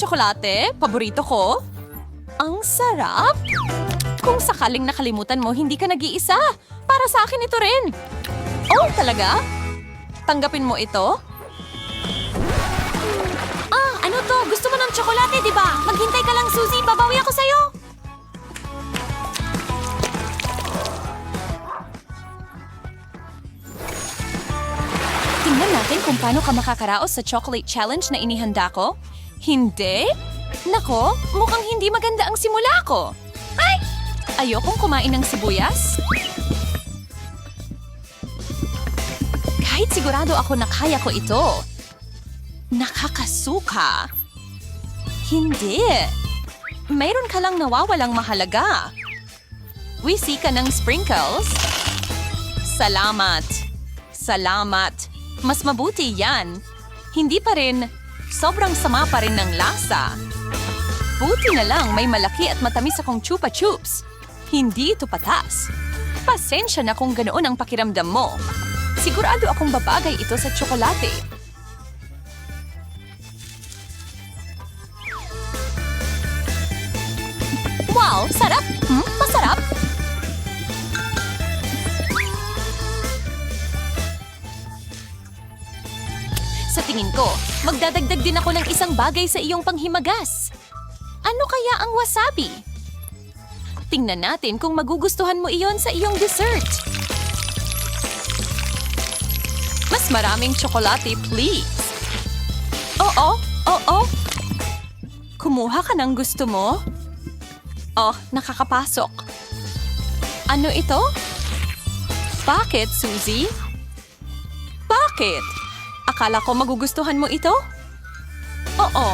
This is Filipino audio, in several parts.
tsokolate, paborito ko. Ang sarap! Kung sakaling nakalimutan mo, hindi ka nag-iisa. Para sa akin ito rin. Oh, talaga? Tanggapin mo ito? Ah, ano to? Gusto mo ng tsokolate, di ba? Maghintay ka lang, Suzy. Babawi ako sa'yo. Tingnan natin kung paano ka makakaraos sa chocolate challenge na inihanda ko. Hindi? Nako, mukhang hindi maganda ang simula ko. Ay! Ayokong kumain ng sibuyas. Kahit sigurado ako na kaya ko ito. Nakakasuka. Hindi. Mayroon ka lang nawawalang mahalaga. Wisi ka ng sprinkles. Salamat. Salamat. Mas mabuti yan. Hindi pa rin, sobrang sama pa rin ng lasa. Buti na lang may malaki at matamis akong chupa chups. Hindi ito patas. Pasensya na kung ganoon ang pakiramdam mo. Sigurado akong babagay ito sa tsokolate. Magdadagdag din ako ng isang bagay sa iyong panghimagas. Ano kaya ang wasabi? Tingnan natin kung magugustuhan mo iyon sa iyong dessert. Mas maraming tsokolate, please. Oo, oo. Kumuha ka ng gusto mo? Oh, nakakapasok. Ano ito? Bakit, Suzy? Bakit? Akala ko magugustuhan mo ito? Oo.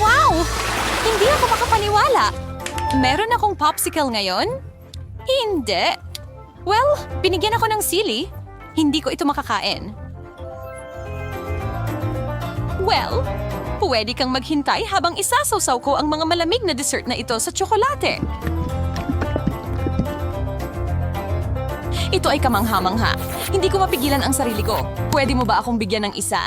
Wow! Hindi ako makapaniwala. Meron akong popsicle ngayon? Hindi. Well, binigyan ako ng sili. Hindi ko ito makakain. Well, pwede kang maghintay habang isasawsaw ko ang mga malamig na dessert na ito sa tsokolate. Ito ay kamangha-mangha. Hindi ko mapigilan ang sarili ko. Pwede mo ba akong bigyan ng isa?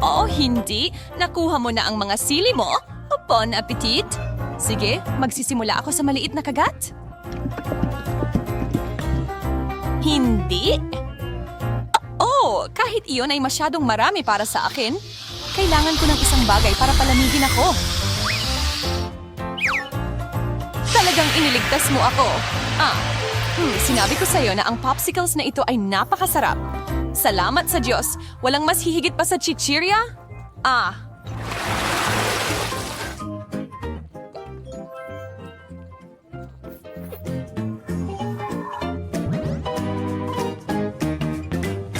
Oh, hindi. Nakuha mo na ang mga sili mo. Bon appetit. Sige, magsisimula ako sa maliit na kagat. Hindi. Oh, kahit iyon ay masyadong marami para sa akin, kailangan ko ng isang bagay para palamigin ako. Talagang iniligtas mo ako. Ah, hmm, sinabi ko sa'yo na ang popsicles na ito ay napakasarap. Salamat sa Diyos. Walang mas hihigit pa sa chichirya? Ah.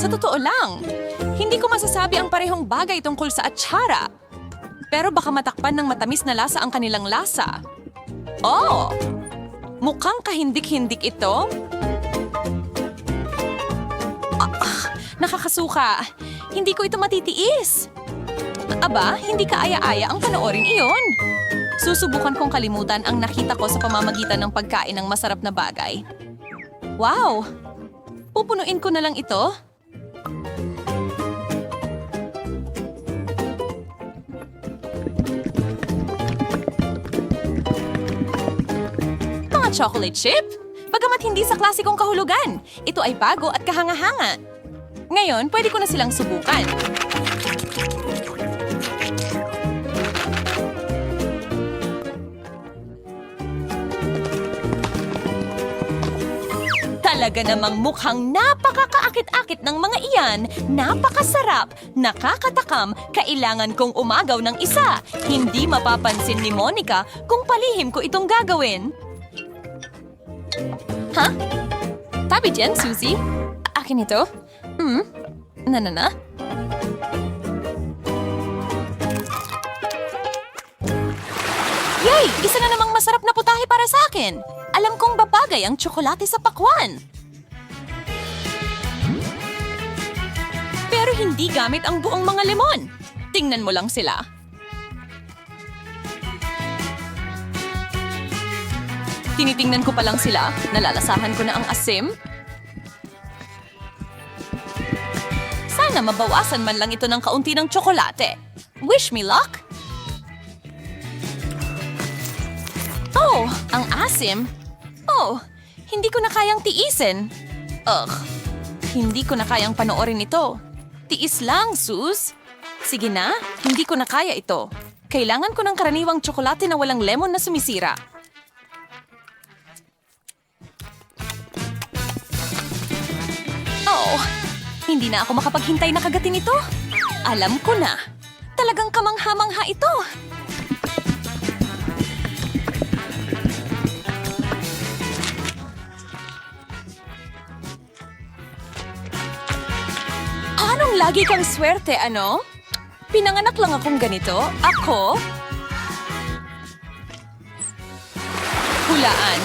Sa totoo lang, hindi ko masasabi ang parehong bagay tungkol sa atsara. Pero baka matakpan ng matamis na lasa ang kanilang lasa. Oh! Mukhang kahindik-hindik ito. Ah, ah, nakakasuka. Hindi ko ito matitiis. Aba, hindi ka aya-aya ang panoorin iyon. Susubukan kong kalimutan ang nakita ko sa pamamagitan ng pagkain ng masarap na bagay. Wow! Pupunuin ko na lang ito. Chocolate chip? Bagamat hindi sa klasikong kahulugan, ito ay bago at kahanga-hanga. Ngayon, pwede ko na silang subukan. Talaga namang mukhang napakakaakit-akit ng mga iyan. Napakasarap, nakakatakam, kailangan kong umagaw ng isa. Hindi mapapansin ni Monica kung palihim ko itong gagawin. Ha? Tabi dyan, Suzy. Akin ito? Hmm? Na na na? Yay! Isa na namang masarap na putahe para sa akin. Alam kong babagay ang tsokolate sa pakwan. Pero hindi gamit ang buong mga lemon. Tingnan mo lang sila. Tinitingnan ko pa lang sila. Nalalasahan ko na ang asim. Sana mabawasan man lang ito ng kaunti ng tsokolate. Wish me luck! Oh, ang asim. Oh, hindi ko na kayang tiisin. Ugh, hindi ko na kayang panoorin ito. Tiis lang, sus. Sige na, hindi ko na kaya ito. Kailangan ko ng karaniwang tsokolate na walang lemon na sumisira. Oh, hindi na ako makapaghintay na kagatin ito. Alam ko na. Talagang kamangha-mangha ito. Anong lagi kang swerte, ano? Pinanganak lang akong ganito. Ako? Hulaan.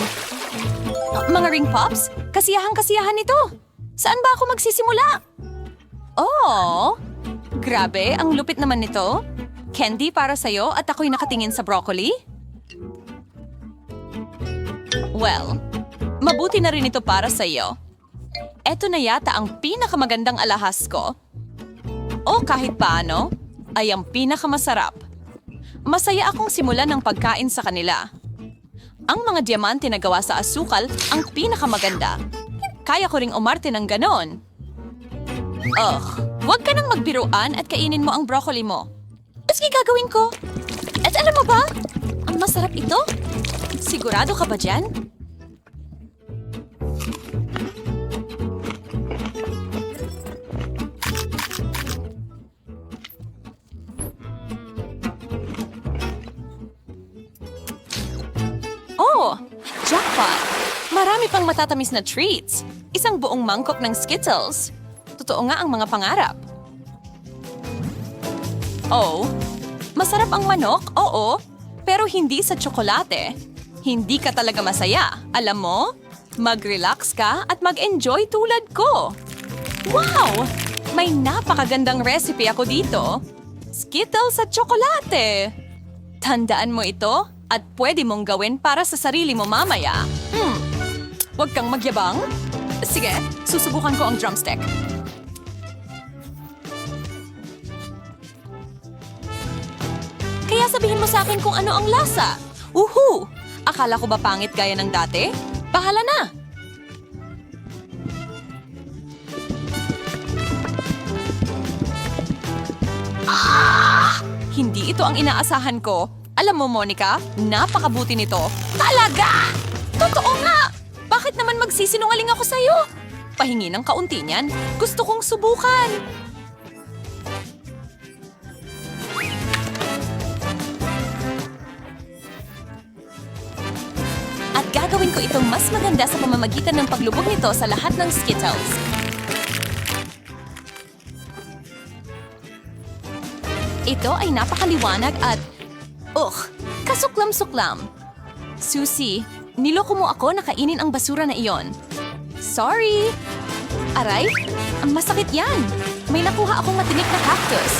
Mga ring pops? Kasiyahan-kasiyahan ito. Saan ba ako magsisimula? Oh, grabe, ang lupit naman nito. Candy para sa'yo at ako'y nakatingin sa broccoli? Well, mabuti na rin ito para sa'yo. Eto na yata ang pinakamagandang alahas ko. O kahit paano, ay ang pinakamasarap. Masaya akong simulan ng pagkain sa kanila. Ang mga diamante na gawa sa asukal ang pinakamaganda. Kaya ko ring umarte ng ganon. Ugh, huwag ka nang magbiruan at kainin mo ang broccoli mo. Sige, gagawin ko. At alam mo ba, ang masarap ito? Sigurado ka ba dyan? Oh, jackpot! Marami pang matatamis na treats. Isang buong mangkok ng Skittles. Totoo nga ang mga pangarap. Oh, masarap ang manok, oo. Pero hindi sa tsokolate. Hindi ka talaga masaya. Alam mo, mag-relax ka at mag-enjoy tulad ko. Wow! May napakagandang recipe ako dito. Skittles at tsokolate. Tandaan mo ito at pwede mong gawin para sa sarili mo mamaya. Hmm, huwag kang magyabang. Sige, susubukan ko ang drumstick. Kaya sabihin mo sa akin kung ano ang lasa. Uhu! Akala ko ba pangit gaya ng dati? Bahala na! Hindi ito ang inaasahan ko. Alam mo, Monica, napakabuti nito. Talaga! Totoo nga! Bakit naman magsisinungaling ako sa'yo? Pahingi ng kaunti niyan. Gusto kong subukan. At gagawin ko itong mas maganda sa pamamagitan ng paglubog nito sa lahat ng Skittles. Ito ay napakaliwanag at... Ugh, kasuklam-suklam. Susie, niloko mo ako na kainin ang basura na iyon. Sorry! Aray, ang masakit yan. May nakuha akong matinik na cactus.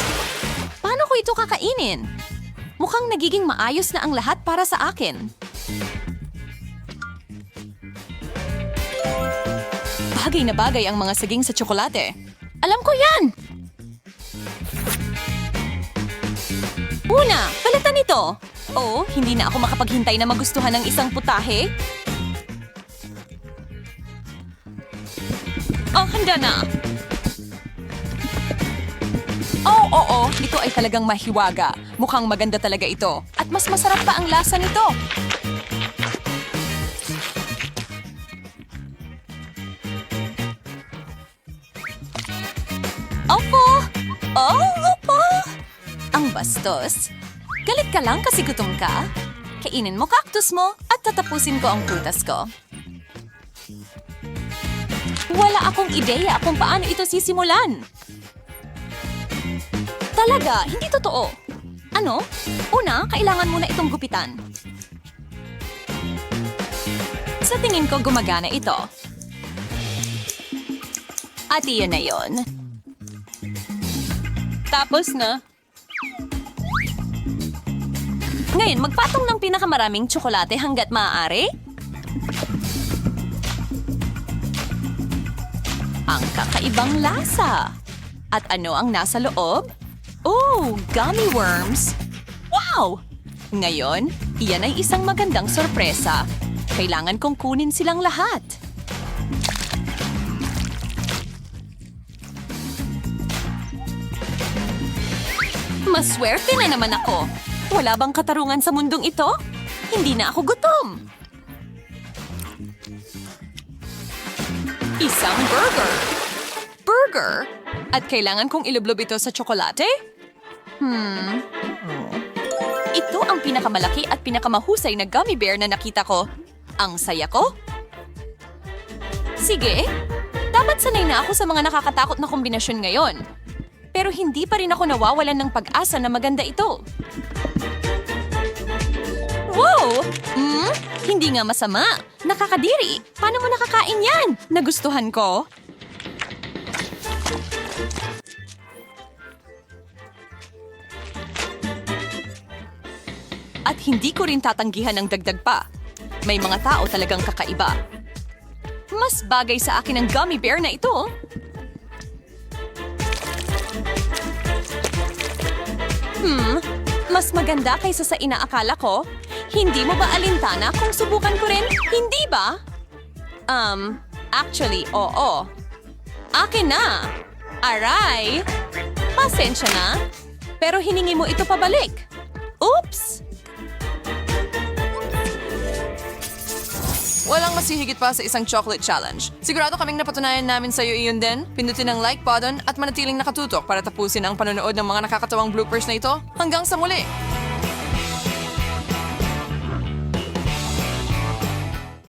Paano ko ito kakainin? Mukhang nagiging maayos na ang lahat para sa akin. Bagay na bagay ang mga saging sa tsokolate. Alam ko yan! Una, palitan ito. Oo, hindi na ako makapaghintay na magustuhan ng isang putahe. Oh, handa na. Oh, oo, ito ay talagang mahiwaga. Mukhang maganda talaga ito. At mas masarap pa ang lasa nito. Opo! Oh, opo! Ang bastos. Galit ka lang kasi gutom ka? Kainin mo cactus mo at tatapusin ko ang prutas ko. Wala akong ideya kung paano ito sisimulan. Talaga, hindi totoo. Ano? Una, kailangan mo na itong gupitan. Sa tingin ko, gumagana ito. At iyon na yon. Tapos na. Ngayon, magpatong ng pinakamaraming tsokolate hanggat maaari. Ang kakaibang lasa. At ano ang nasa loob? Oh, gummy worms! Wow! Ngayon, iyan ay isang magandang sorpresa. Kailangan kong kunin silang lahat. Maswerte na naman ako! Wala bang katarungan sa mundong ito? Hindi na ako gutom. Isang burger. Burger? At kailangan kong ilublob ito sa tsokolate? Hmm. Ito ang pinakamalaki at pinakamahusay na gummy bear na nakita ko. Ang saya ko? Sige. Dapat sanay na ako sa mga nakakatakot na kombinasyon ngayon. Pero hindi pa rin ako nawawalan ng pag-asa na maganda ito. Wow! Hmm? Hindi nga masama. Nakakadiri. Paano mo nakakain yan? Nagustuhan ko. At hindi ko rin tatanggihan ng dagdag pa. May mga tao talagang kakaiba. Mas bagay sa akin ang gummy bear na ito. Hmm, mas maganda kaysa sa inaakala ko. Hindi mo ba alintana kung subukan ko rin? Hindi ba? Um, actually, oo. Akin na. Aray! Pasensya na. Pero hiningi mo ito pabalik. Walang masihigit pa sa isang chocolate challenge. Sigurado kaming napatunayan namin sa iyo iyon din. Pindutin ang like button at manatiling nakatutok para tapusin ang panonood ng mga nakakatawang bloopers na ito. Hanggang sa muli!